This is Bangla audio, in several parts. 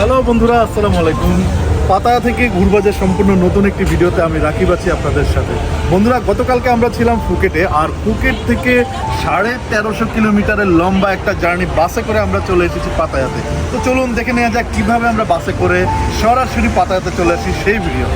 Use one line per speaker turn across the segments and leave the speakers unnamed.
হ্যালো বন্ধুরা, আসসালামু আলাইকুম। পাতায়া থেকে ঘুরবাজার সম্পূর্ণ নতুন একটি ভিডিওতে আমি রাকিব আছি আপনাদের সাথে। বন্ধুরা, গতকালকে আমরা ছিলাম ফুকেটে, আর ফুকেট থেকে সাড়ে তেরোশো কিলোমিটারের লম্বা একটা জার্নি বাসে করে আমরা চলে এসেছি পাতায়াতে। তো চলুন দেখে নেওয়া যাক কীভাবে আমরা বাসে করে সরাসরি পাতায়াতে চলে আসি সেই ভিডিও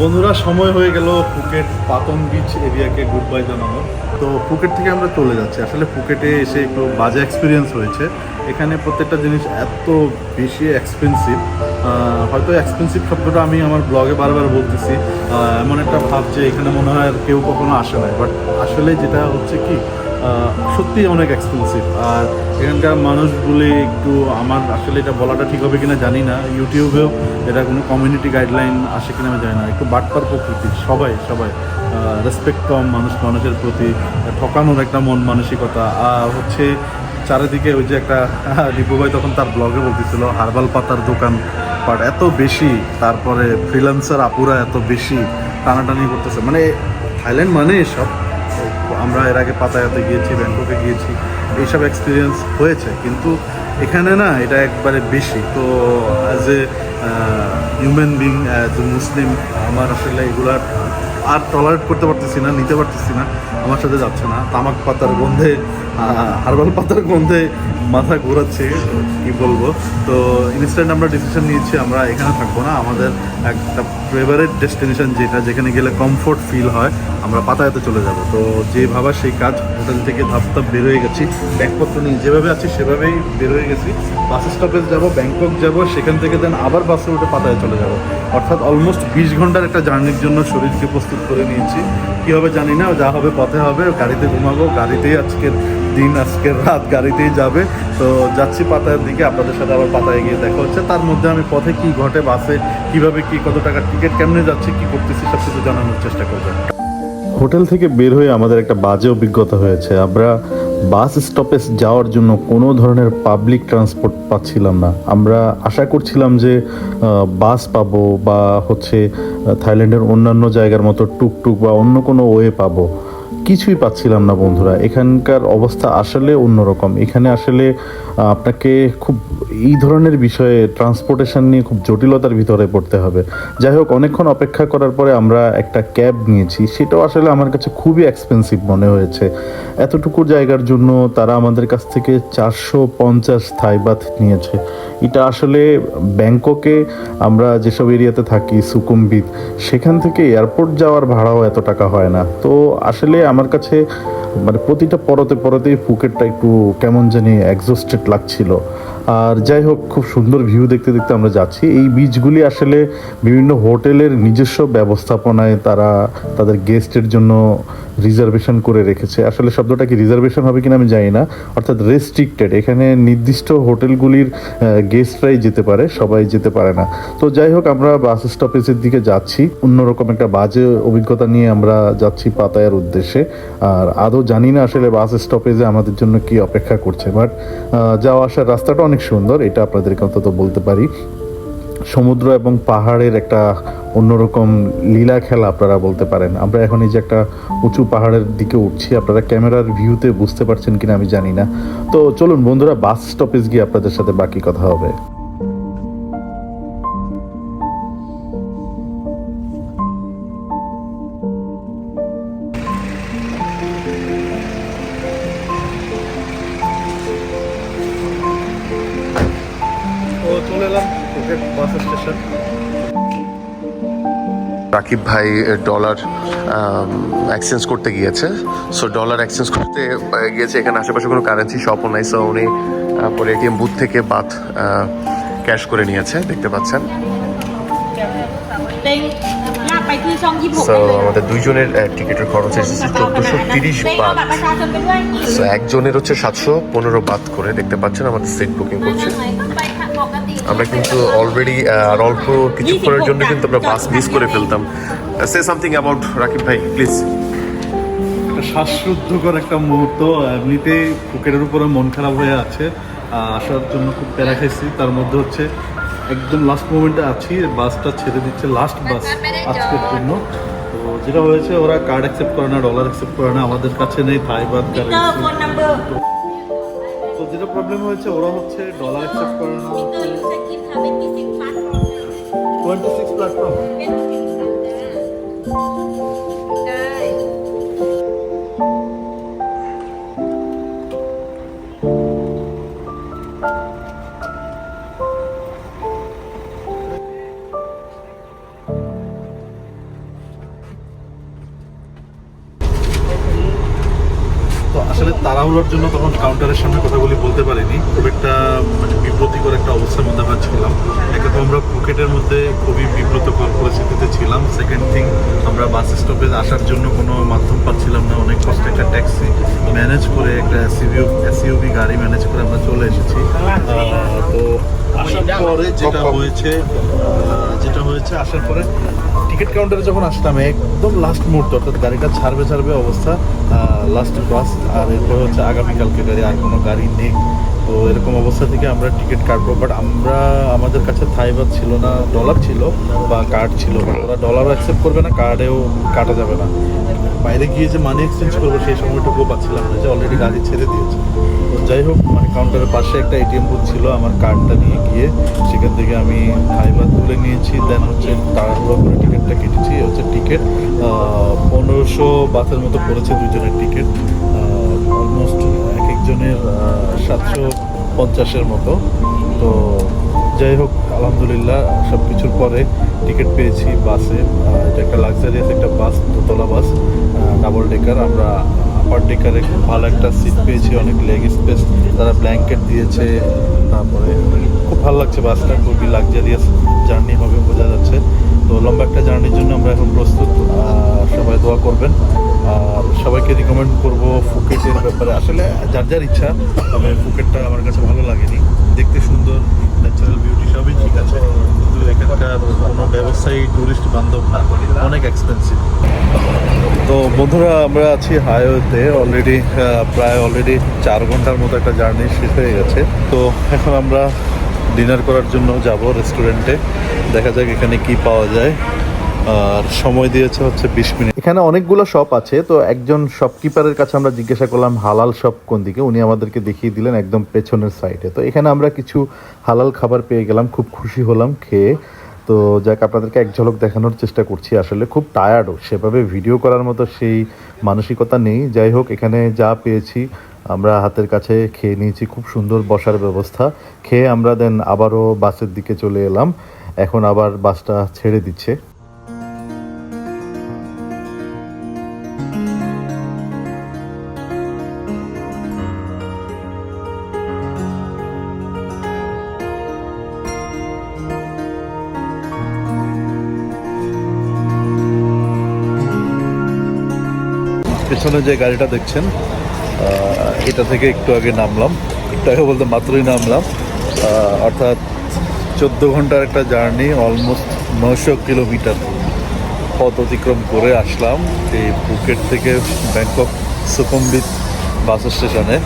বন্ধুরা, সময় হয়ে গেল ফুকেট পাতন বিচ এরিয়াকে গুড বাই জানানো। তো ফুকেট থেকে আমরা চলে যাচ্ছি। আসলে ফুকেটে এসে একটু বাজে এক্সপিরিয়েন্স হয়েছে। এখানে প্রত্যেকটা জিনিস এত বেশি এক্সপেন্সিভ হয়তো এক্সপেন্সিভ শব্দটা আমি আমার ব্লগে বারবার বলতেছি। এমন একটা ভাব যে এখানে মনে হয় কেউ কখনো আসে না বাট আসলে যেটা হচ্ছে কি সত্যি অনেক এক্সপেন্সিভ আর এখানকার মানুষগুলি একটু আমার আসলে এটা বলাটা ঠিক হবে কিনা জানি না। ইউটিউবেও এটা কোনো কমিউনিটি গাইডলাইন আসে কিনা আমি জানি না। একটু বাটপার প্রকৃতির সবাই সবাই। রেসপেক্ট কম মানুষ, মানুষের প্রতি। ঠকানোর একটা মন মানসিকতা। আর হচ্ছে চারিদিকে ওই যে একটা দীপু ভাই তখন তার ব্লগে বলতেছিল, হার্বাল পাতার দোকান। বাট এত বেশি, তারপরে ফ্রিল্যান্সার আপুরা এত বেশি টানাটানি করতেছে। মানে থাইল্যান্ড মানে সব আমরা এর আগে পাতায়াতে গিয়েছি, ব্যাংককে গিয়েছি, এইসব এক্সপিরিয়েন্স হয়েছে। কিন্তু এখানে না এটা একবারে বেশি। তো as a human being as a Muslim আমার আসলে এগুলার আর টলারেট করতে পারতেছি না, নিতে পারতেছি না। আমার সাথে যাচ্ছে না। তামাক পাতার গন্ধে হার্বাল পাতার গন্ধে মাথা ঘোরাচ্ছে, কি বলব? তো ইনস্ট্যান্ট আমরা ডিসিশন নিয়েছি, আমরা এখানে থাকব না। আমাদের একটা ফেভারেট ডেস্টিনেশন যেটা, যেখানে গেলে কমফোর্ট ফিল হয়, আমরা পাতায়াতে চলে যাব। তো যে ভাবা সেই কাজ, হোটেল থেকে ধাপ ধাপ বের হয়ে গেছি। ব্যাগপত্র নিয়ে যেভাবে আছি, সেভাবেই বের হয়ে গেছি। বাস স্টপেজ যাব, ব্যাংকক যাব, সেখান থেকে দেন আবার বাসে উঠে পাতায় চলে যাব। অর্থাৎ অলমোস্ট বিশ ঘণ্টার একটা জার্নির জন্য শরীরকে প্রস্তুত করে নিয়েছি। কী হবে জানি না, যা হবে পথে হবে, গাড়িতে ঘুমাবো, গাড়িতেই আজকের দিন আজকের রাত গাড়িতেই যাবে। তো যাচ্ছি পাতায়ের দিকে, আপনাদের সাথে আবার পাতায় গিয়ে দেখা হচ্ছে। তার মধ্যে আমি পথে কি ঘটে, বাসে কীভাবে কি, কত টাকার টিকিট কেমনে যাচ্ছে, কি করতেছি, সব কিছু জানানোর চেষ্টা করব। হোটেল থেকে বের হয়ে আমাদের একটা বাজে অভিজ্ঞতা হয়েছে। আমরা বাস স্টপেজ যাওয়ার জন্য কোনো ধরনের পাবলিক ট্রান্সপোর্ট পাচ্ছিলাম না। আমরা আশা করছিলাম যে বাস পাবো বা হচ্ছে থাইল্যান্ডের অন্যান্য জায়গার মতো টুকটুক বা অন্য কোনো ওয়ে পাবো। কিছুই পাচ্ছিলাম না বন্ধুরা। এখানকার অবস্থা আসলে অন্যরকম। এখানে আসলে আপনাকে খুব এই ধরনের বিষয়ে ট্রান্সপোর্টেশন নিয়ে খুব জটিলতার ভিতরে পড়তে হবে। যাই হোক, অনেকক্ষণ অপেক্ষা করার পরে আমরা একটা ক্যাব নিয়েছি। সেটাও আসলে আমার কাছে খুবই এক্সপেন্সিভ মনে হয়েছে। এতটুকু জায়গার জন্য তারা আমাদের কাছ থেকে চারশো পঞ্চাশ থাইবাত নিয়েছে। এটা আসলে ব্যাংককে, আমরা যেসব এরিয়াতে থাকি সুকুমবিদ সেখান থেকে এয়ারপোর্ট যাওয়ার ভাড়াও এত টাকা হয় না। তো আসলে আমার কাছে মানে প্রতিটা পরতে পরতেই ফুকেটটা একটু কেমন জানি এক্সস্টেড লাগছিল। আর যাই হোক, খুব সুন্দর ভিউ দেখতে দেখতে আমরা যাচ্ছি। এই বিচগুলি আসলে বিভিন্ন হোটেলের নিজস্ব ব্যবস্থাপনায় তারা তাদের গেস্টের জন্য রিজার্ভেশন করে রেখেছে। আসলে শব্দটা কি রিজার্ভেশন হবে কিনা আমি জানি না, অর্থাৎ রেস্ট্রিক্টেড এখানে নির্দিষ্ট হোটেলগুলির গেস্টরাই যেতে পারে, সবাই যেতে পারে না। তো যাই হোক, আমরা বাস স্টপেজের দিকে যাচ্ছি। অন্যরকম একটা বাজে অভিজ্ঞতা নিয়ে আমরা যাচ্ছি পাতায়ার উদ্দেশ্যে। আর আদৌ জানি না আসলে বাস স্টপেজে আমাদের জন্য কি অপেক্ষা করছে বাট যাওয়া আসার রাস্তাটা অনেক সুন্দর, এটা আপনাদেরকে অন্তত বলতে পারি। সমুদ্র এবং পাহাড়ের একটা অন্যরকম লীলা খেলা আপনারা বলতে পারেন। আমরা এখন এই যে একটা উঁচু পাহাড়ের দিকে উঠছি, আপনারা ক্যামেরার ভিউতে বুঝতে পারছেন কিনা আমি জানি না। তো চলুন বন্ধুরা, বাস স্টপেজ গিয়ে আপনাদের সাথে বাকি কথা হবে।
সাকিব ভাই ডলার এক্সচেঞ্জ করতে গিয়েছে। সো ডলার এক্সচেঞ্জ করতে গিয়েছে। এখানে আশেপাশে কোনো কারেন্সি শপও নাই সো উনি পরে এটিএম বুথ থেকে বাদ ক্যাশ করে নিয়েছে, দেখতে পাচ্ছেন। আমাদের দুইজনের টিকিটের খরচ এসেছে চোদ্দোশো তিরিশ বাদ একজনের হচ্ছে সাতশো পনেরো বাদ করে, দেখতে পাচ্ছেন, আমাদের সিট বুকিং করছে। আমরা কিন্তু অলরেডি আর অল্প কিছুক্ষণের জন্য কিন্তু আমরা বাস মিস করে ফেলতাম। সে সামথিং অ্যাবাউট রাকিব ভাই প্লিজ
একটা শ্বাসরুদ্ধকর একটা মুহূর্ত এমনিতে ফুকেটের উপরে মন খারাপ হয়ে আছে আসার জন্য খুব প্যারা খাইছি। তার মধ্যে হচ্ছে একদম লাস্ট মোমেন্টে আছি বাসটা ছেড়ে দিচ্ছে লাস্ট বাস আজকের জন্য। তো যেটা হয়েছে ওরা কার্ড অ্যাকসেপ্ট করে না ডলার অ্যাকসেপ্ট করে না আমাদের কাছে নেই থাই বাদ তো যেটা প্রবলেম হয়েছে ওরা হচ্ছে ডলার অ্যাকসেপ্ট করে না। টোয়েন্টি সিক্স check আসলে জন্য তখন কাউন্টারের সামনে কথাগুলি বলতে পারিনি। খুব একটা মানে বিব্রতিকর একটা অবস্থার মধ্যে আমরা ছিলাম। একে তো আমরা ফুকেটের মধ্যে খুবই বিব্রতকর পরিস্থিতিতে ছিলাম। সেকেন্ড থিং আমরা বাস স্টপেজ আসার জন্য কোনো মাধ্যম পাচ্ছিলাম না। অনেক কষ্টে একটা ট্যাক্সি ম্যানেজ করে একটা এসইউভি এসইউভি গাড়ি ম্যানেজ করে আমরা চলে এসেছি। তো আসার পরে যেটা হয়েছে যেটা হয়েছে আসার পরে টিকিট কাউন্টারে যখন আসলাম একদম লাস্ট মুহূর্ত অর্থাৎ গাড়িটা ছাড়বে ছাড়বে অবস্থা লাস্ট বাস আর এরপর হচ্ছে আগামীকালকে গাড়ি, আর কোনো গাড়ি নেই। তো এরকম অবস্থা থেকে আমরা টিকিট কাটবো বাট আমরা, আমাদের কাছে থাইবাদ ছিল না ডলার ছিল, বা কার্ড ছিল ওরা ডলার অ্যাকসেপ্ট করবে না কার্ডেও কাটা যাবে না। বাইরে গিয়ে যে মানি এক্সচেঞ্জ করব, সেই সময়টুকু পাচ্ছিলাম না, যে অলরেডি গাড়ি ছেড়ে দিয়েছে। যাই হোক মানে কাউন্টারের পাশে একটা এটিএম বুথ ছিল, আমার কার্ডটা নিয়ে গিয়ে সেখান থেকে আমি ফাইবার তুলে নিয়েছি। দেন হচ্ছে তাড়াহুড়ো করে টিকিটটা কেটেছি হচ্ছে টিকিট। পনেরোশো বাসের মতো পড়েছে দুজনের টিকিট। অলমোস্ট এক একজনের সাতশো পঞ্চাশের মতো। তো যাই হোক, আলহামদুলিল্লাহ সব কিছুর পরে টিকিট পেয়েছি বাসে। এটা একটা লাক্সারিয়াস একটা বাস, দোতলা বাস ডাবল ডেকার আমরা আপার ডেকারে খুব ভালো একটা সিট পেয়েছি, অনেক লেগ স্পেস তারা ব্ল্যাঙ্কেট দিয়েছে, তারপরে খুব ভালো লাগছে বাসটা, খুবই লাক্সারিয়াস জার্নি হবে বোঝা যাচ্ছে। তো লম্বা একটা জার্নির জন্য আমরা এখন প্রস্তুত সবাই দোয়া করবেন। আর সবাইকে রিকমেন্ড করব ফুকেটের ব্যাপারে। আসলে যার যার ইচ্ছা, তবে ফুকেটটা আমার কাছে ভালো লাগেনি। দেখতে সুন্দর ন্যাচারাল বিউটি সবই ঠিক আছে, কিন্তু এখানকার কোনো ব্যবসায়ী টুরিস্ট বান্ধব না, অনেক এক্সপেন্সিভ তো বন্ধুরা, আমরা আছি হাইওয়েতে। অলরেডি প্রায় অলরেডি চার ঘণ্টার মতো একটা জার্নি শেষ হয়ে গেছে। তো এখন আমরা ডিনার করার জন্য যাব রেস্টুরেন্টে দেখা যাক এখানে কি পাওয়া যায়। আর সময় দিয়েছে হচ্ছে বিশ মিনিট। এখানে অনেকগুলো শপ আছে, তো একজন শপকিপারের কাছে আমরা জিজ্ঞাসা করলাম, হালাল শপ কোন দিকে? উনি আমাদেরকে দেখিয়ে দিলেন একদম পেছনের সাইডে তো এখানে আমরা কিছু হালাল খাবার পেয়ে গেলাম, খুব খুশি হলাম, খেয়ে তো যাক, আপনাদেরকে এক ঝলক দেখানোর চেষ্টা করছি আসলে। খুব টায়ার্ডও সেভাবে ভিডিও করার মতো সেই মানসিকতা নেই। যাই হোক, এখানে যা পেয়েছি, আমরা হাতের কাছে খেয়ে নিয়েছি, খুব সুন্দর বসার ব্যবস্থা। খেয়ে আমরা দেন আবারও বাসের দিকে চলে এলাম। এখন আবার বাসটা ছেড়ে দিচ্ছে। পেছনে যে গাড়িটা দেখছেন এটা থেকে একটু আগে নামলাম। একটু আগে বলতে মাত্রই নামলাম। অর্থাৎ চোদ্দ ঘণ্টার একটা জার্নি অলমোস্ট নশো কিলোমিটার পথ অতিক্রম করে আসলাম এই ফুকেট থেকে ব্যাংকক সুকুমবিত বাস স্টেশনে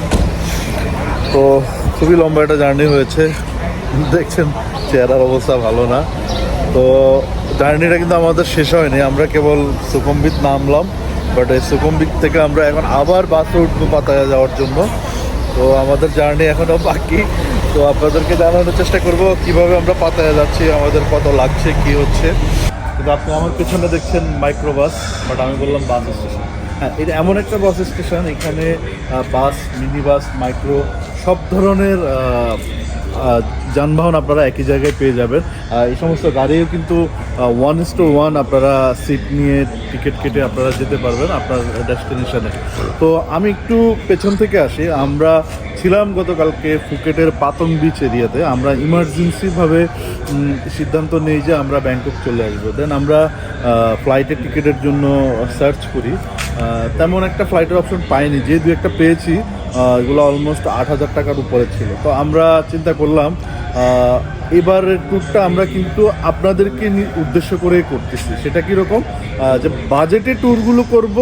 তো খুবই লম্বা একটা জার্নি হয়েছে। দেখছেন, চেহারার অবস্থা ভালো না। তো জার্নিটা কিন্তু আমাদের শেষ হয়নি, আমরা কেবল সুকুমবিত নামলাম। বাট এই সুকুমবিত থেকে আমরা এখন আবার বাসে উঠবো পাতায়া যাওয়ার জন্য। তো আমাদের জার্নি এখনও বাকি। তো আপনাদেরকে জানানোর চেষ্টা করব কীভাবে আমরা পাতায়া যাচ্ছি, আমাদের কত লাগছে, কি হচ্ছে। কিন্তু আপনি আমার পেছনে দেখছেন মাইক্রোবাস বাট আমি বললাম বাস স্টেশন হ্যাঁ এটা এমন একটা বাস স্টেশন এখানে বাস মিনি বাস মাইক্রো সব ধরনের যানবাহন আপনারা একই জায়গায় পেয়ে যাবেন। এই সমস্ত গাড়িও কিন্তু ওয়ান ইস টু ওয়ান আপনারা সিট নিয়ে টিকিট কেটে আপনারা যেতে পারবেন আপনার ডেস্টিনেশনে তো আমি একটু পেছন থেকে আসি। আমরা ছিলাম গতকালকে ফুকেটের পাতং বিচ এরিয়াতে। আমরা ইমার্জেন্সিভাবে সিদ্ধান্ত নেই যে আমরা ব্যাংকক চলে আসব। দেন আমরা ফ্লাইটের টিকিটের জন্য সার্চ করি। তেমন একটা ফ্লাইটের অপশন পাইনি। যে দু একটা পেয়েছি এগুলো অলমোস্ট আট হাজার টাকার উপরে ছিল। তো আমরা চিন্তা করলাম এবারের ট্যুরটা আমরা কিন্তু আপনাদেরকে উদ্দেশ্য করে করতেছি। সেটা কীরকম? যে বাজেটে ট্যুরগুলো করব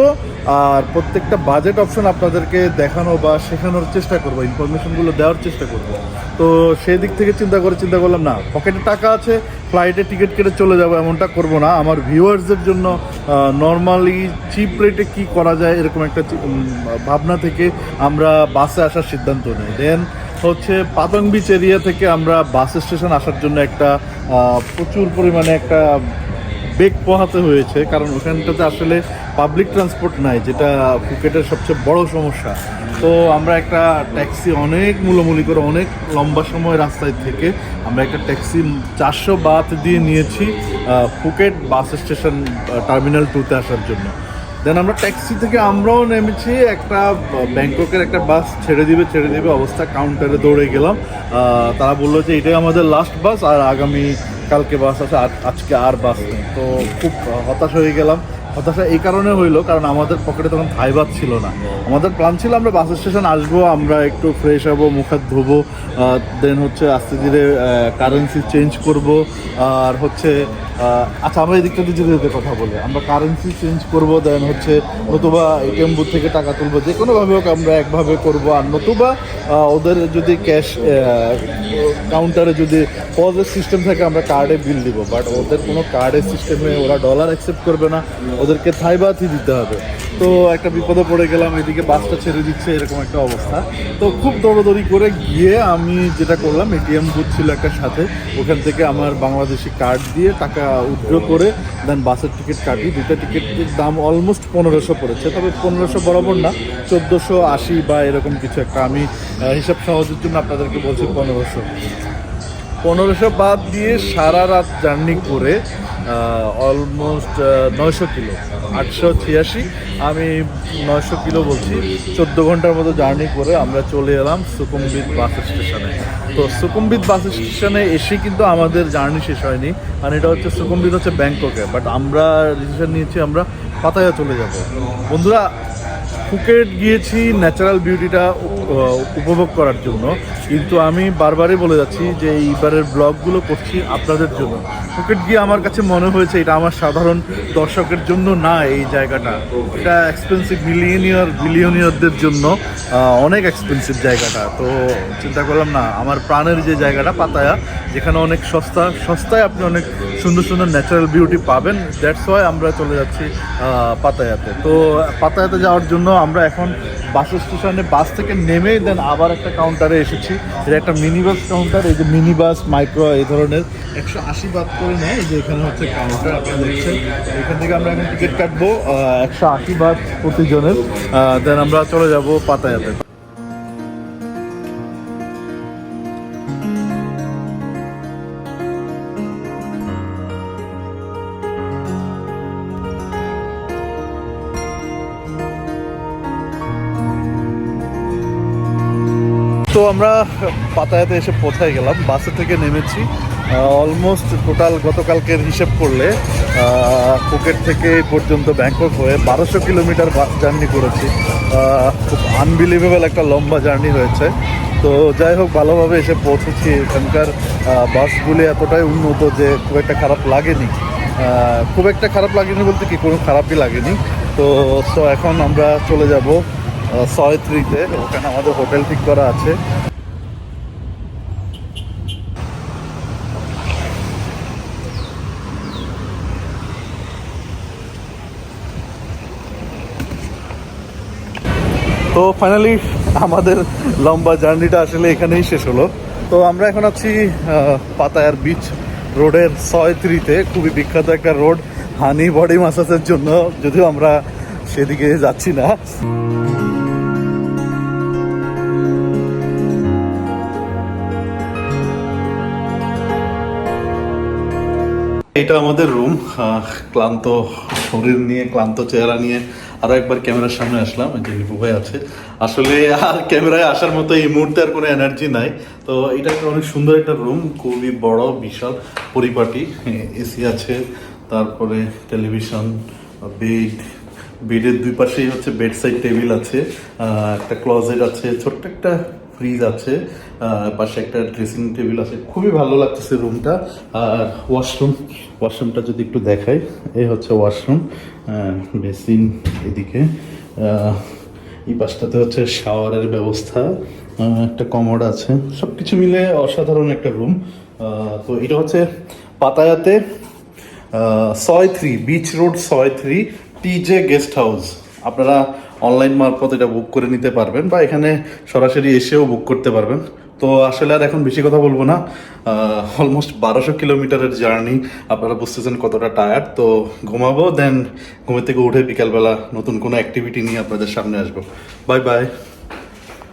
আর প্রত্যেকটা বাজেট অপশন আপনাদেরকে দেখানো বা শেখানোর চেষ্টা করব ইনফরমেশনগুলো দেওয়ার চেষ্টা করব। তো সেই দিক থেকে চিন্তা করে চিন্তা করলাম, না পকেটে টাকা আছে ফ্লাইটে টিকিট কেটে চলে যাব, এমনটা করব না। আমার ভিউয়ার্সদের জন্য নর্মালি চিপ রেটে কি করা যায়, এরকম একটা ভাবনা থেকে আমরা বাসে আসার সিদ্ধান্ত নিই। দেন হচ্ছে পাতং বিচ এরিয়া থেকে আমরা বাস স্টেশন আসার জন্য একটা প্রচুর পরিমাণে একটা বেগ পোহাতে হয়েছে। কারণ ওখানটাতে আসলে পাবলিক ট্রান্সপোর্ট নাই, যেটা ফুকেটের সবচেয়ে বড় সমস্যা। তো আমরা একটা ট্যাক্সি অনেক মূলমূলি করে অনেক লম্বা সময় রাস্তায় থেকে আমরা একটা ট্যাক্সি চারশো বাত দিয়ে নিয়েছি ফুকেট বাস স্টেশন টার্মিনাল টুতে আসার জন্য। দেন আমরা ট্যাক্সি থেকে আমরাও নেমেছি, একটা ব্যাংককের একটা বাস ছেড়ে দিবে ছেড়ে দিবে অবস্থা কাউন্টারে দৌড়ে গেলাম। তারা বলল যে এটাই আমাদের লাস্ট বাস আর আগামী কালকে বাস আছে আজকে আর বাস নেই। তো খুব হতাশ হয়ে গেলাম। হতাশা এই কারণে হইল, কারণ আমাদের পকেটে তখন থাইবাদ ছিল না। আমাদের প্ল্যান ছিল আমরা বাস স্টেশন আসব, আমরা একটু ফ্রেশ হব, মুখ হাত ধোবো দেন হচ্ছে আস্তে ধীরে কারেন্সি চেঞ্জ করব। আর হচ্ছে আচ্ছা আমরা এই দিকটা যদি যেতে কথা বলি, আমরা কারেন্সি চেঞ্জ করব দেন হচ্ছে নতুবা এটিএম বুথ থেকে টাকা তুলবো, যে কোনোভাবে হোক আমরা একভাবে করব। আর নতুবা ওদের যদি ক্যাশ কাউন্টারে যদি পজের সিস্টেম থাকে, আমরা কার্ডে বিল দিব। বাট ওদের কোনো কার্ডের সিস্টেমে ওরা ডলার অ্যাকসেপ্ট করবে না। ওদেরকে থাইবাতই দিতে হবে। তো একটা বিপদে পড়ে গেলাম, এদিকে বাসটা ছেড়ে দিচ্ছে, এরকম একটা অবস্থা। তো খুব দৌড়দৌড়ি করে গিয়ে আমি যেটা করলাম এটিএম বুথ ছিল একটা সাথে। ওখান থেকে আমার বাংলাদেশি কার্ড দিয়ে টাকা উইথড্র করে দেন বাসের টিকিট কাটি দুটো টিকিটের দাম অলমোস্ট পনেরোশো পড়েছে। তবে পনেরোশো বরাবর না, চোদ্দোশো আশি বা এরকম কিছু একটা। আমি হিসাব সহজের জন্য আপনাদেরকে বলছি পনেরোশো। পনেরোশো বাদ দিয়ে সারা রাত জার্নি করে অলমোস্ট নয়শো কিলো, আটশো ছিয়াশি। আমি নয়শো কিলো বলছি। চোদ্দ ঘণ্টার মতো জার্নি করে আমরা চলে এলাম সুকুম্বিত বাস স্টেশনে। তো সুকুম্বিত বাস স্টেশনে এসে কিন্তু আমাদের জার্নি শেষ হয়নি। আর এটা হচ্ছে সুকুম্বিত হচ্ছে ব্যাংককে। বাট আমরা ডিসিশন নিয়েছি আমরা পাতায়া চলে যাব। বন্ধুরা ফুকেট গিয়েছি ন্যাচারাল বিউটিটা উপভোগ করার জন্য। কিন্তু আমি বারবারই বলে যাচ্ছি যে এইবারের ব্লগগুলো করছি আপনাদের জন্য। ফুকেট গিয়ে আমার কাছে মনে হয়েছে এটা আমার সাধারণ দর্শকের জন্য না এই জায়গাটা। এটা এক্সপেন্সিভ মিলিয়নিয়র বিলিয়নিয়রদের জন্য অনেক এক্সপেন্সিভ জায়গাটা। তো চিন্তা করলাম না, আমার প্রাণের যে জায়গাটা, পাতায়া, যেখানে অনেক সস্তা, সস্তায় আপনি অনেক সুন্দর সুন্দর ন্যাচারাল বিউটি পাবেন। দ্যাটস ওয়াই আমরা চলে যাচ্ছি পাতায়াতে। তো পাতায়াতে যাওয়ার জন্য আমরা এখন বাস স্টেশনে বাস থেকে নেমে দেন আবার একটা কাউন্টারে এসেছি। এটা একটা মিনি বাস কাউন্টার এই যে মিনি বাস মাইক্রো এই ধরনের একশো আশি বাদ করে নেয়। এই যে এখানে হচ্ছে কাউন্টার আপনারা দেখছেন। এখান থেকে আমরা এখন টিকিট কাটবো একশো আশি বাদ প্রতিজনের। দেন আমরা চলে যাব পাতায়াতে। তো আমরা পাতায়াতে এসে পৌঁছায় গেলাম বাসে থেকে নেমেছি। অলমোস্ট টোটাল গতকালকের হিসেব করলে ফুকেট থেকে পর্যন্ত ব্যাংকক হয়ে বারোশো কিলোমিটার বাস জার্নি করেছি। খুব আনবিলিভেবল একটা লম্বা জার্নি হয়েছে। তো যাই হোক, ভালোভাবে এসে পৌঁছেছি। এখানকার বাসগুলি এতটাই উন্নত যে খুব একটা খারাপ লাগেনি। খুব একটা খারাপ লাগেনি বলতে কি, কোনো খারাপই লাগেনি। তো সো এখন আমরা চলে যাব ছয় থ্রিতে ওখানে আমাদের হোটেল ঠিক করা আছে। তো ফাইনালি আমাদের লম্বা জার্নিটা আসলে এখানেই শেষ হলো। তো আমরা এখন আছি পাতায়ার বিচ রোডের ছয় থ্রিতে খুবই বিখ্যাত একটা রোড হানি বডি মাসাজের জন্য। যদিও আমরা সেদিকে যাচ্ছি না। এটা আমাদের রুম ক্লান্ত শরীর নিয়ে, ক্লান্ত চেহারা নিয়ে। আরও একবার ক্যামেরার সামনে আসলাম যে রিপু ভাই আছে। আসলে আর ক্যামেরায় আসার মতো এই মুহূর্তে আর কোনো এনার্জি নাই। তো এটা একটা অনেক সুন্দর একটা রুম খুবই বড়, বিশাল পরিপাটি। এসি আছে, তারপরে টেলিভিশন বেড বেডের দুই পাশেই হচ্ছে বেড সাইড টেবিল আছে একটা ক্লজেট আছে, ছোট্ট একটা ফ্রিজ আছে পাশে একটা ড্রেসিং টেবিল আছে। খুবই ভালো লাগতেছে রুমটা আর ওয়াশরুম ওয়াশরুমটা যদি একটু দেখাই, এই হচ্ছে ওয়াশরুম বেসিন এদিকে। এই পাশটাতে হচ্ছে শাওয়ারের ব্যবস্থা একটা কমোড আছে। সব কিছু মিলে অসাধারণ একটা রুম। তো এটা হচ্ছে পাতায়াতে ছয় থ্রি বিচ রোড ছয় থ্রি, টিজে গেস্ট হাউস আপনারা অনলাইন মারফত এটা বুক করে নিতে পারবেন বা এখানে সরাসরি এসেও বুক করতে পারবেন। তো আসলে আর এখন বেশি কথা বলব না। অলমোস্ট বারোশো কিলোমিটারের জার্নি আপনারা বুঝতেছেন কতটা টায়ার্ড তো ঘুমাবো দেন ঘুমের থেকে উঠে বিকালবেলা নতুন কোনো অ্যাক্টিভিটি নিয়ে আপনাদের সামনে আসব। Bye bye